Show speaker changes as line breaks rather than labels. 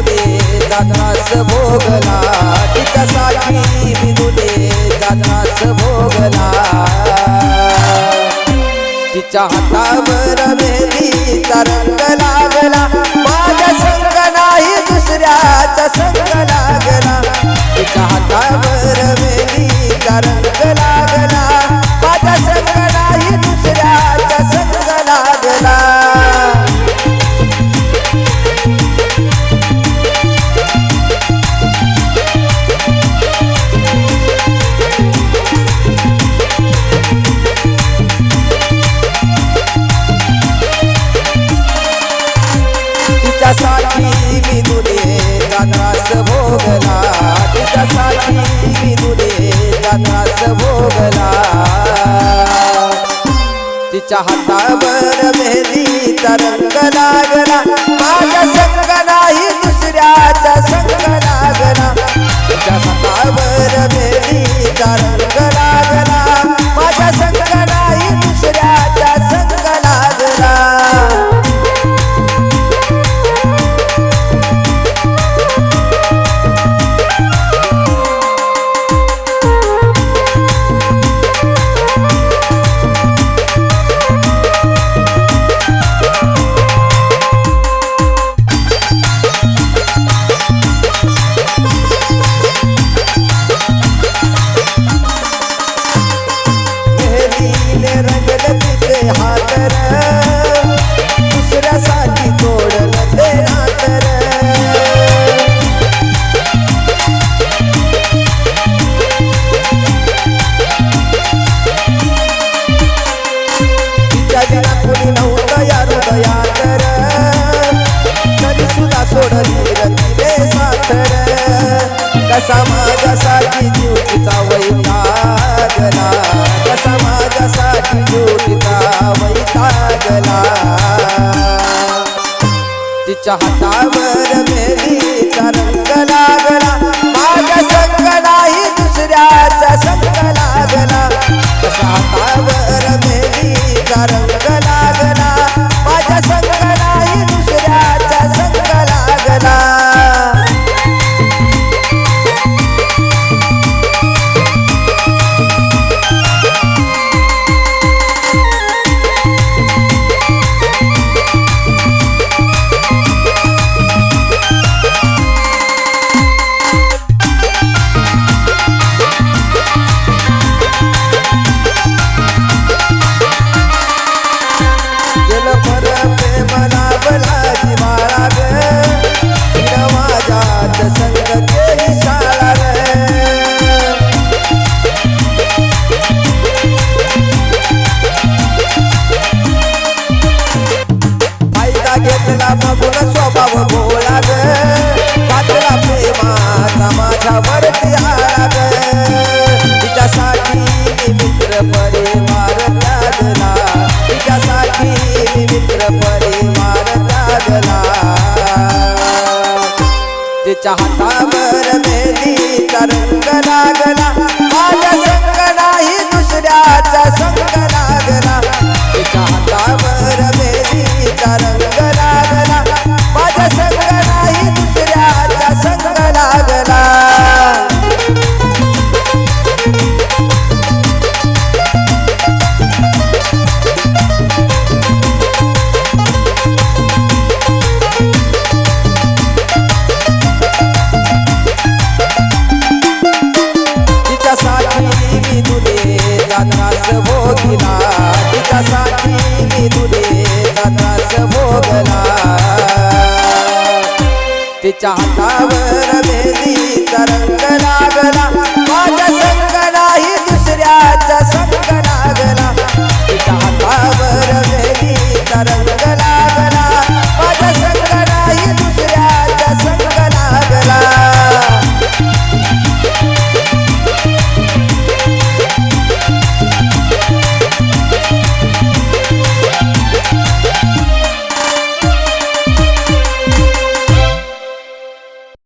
त्रास भोगला. तिच्यासाठी विनुने त्रास भोगला. तिच्या हातावर मेहंदीचा रंग लागला. माझ्या संग नाही दुसऱ्याचा संग लागला. तिच्या हातावर मेहंदीचा रंग दुने भोगला. तिच्या हातावर मेली तरंग लागला. माझ्या संग कसा माझ्यासाठी जीव वैतागला. कसा माझ्यासाठी जीव वैतागला. तिच्या हातावर मेहंदीचा रंग लागला. माझ्या संग माझ्यावरती आला तिच्यासाठी मित्र परिवार त्यागला तिच्यासाठी मित्र परिवार त्यागला तिच्या हातावर मेहंदीचा तरंग लागला. तिच्या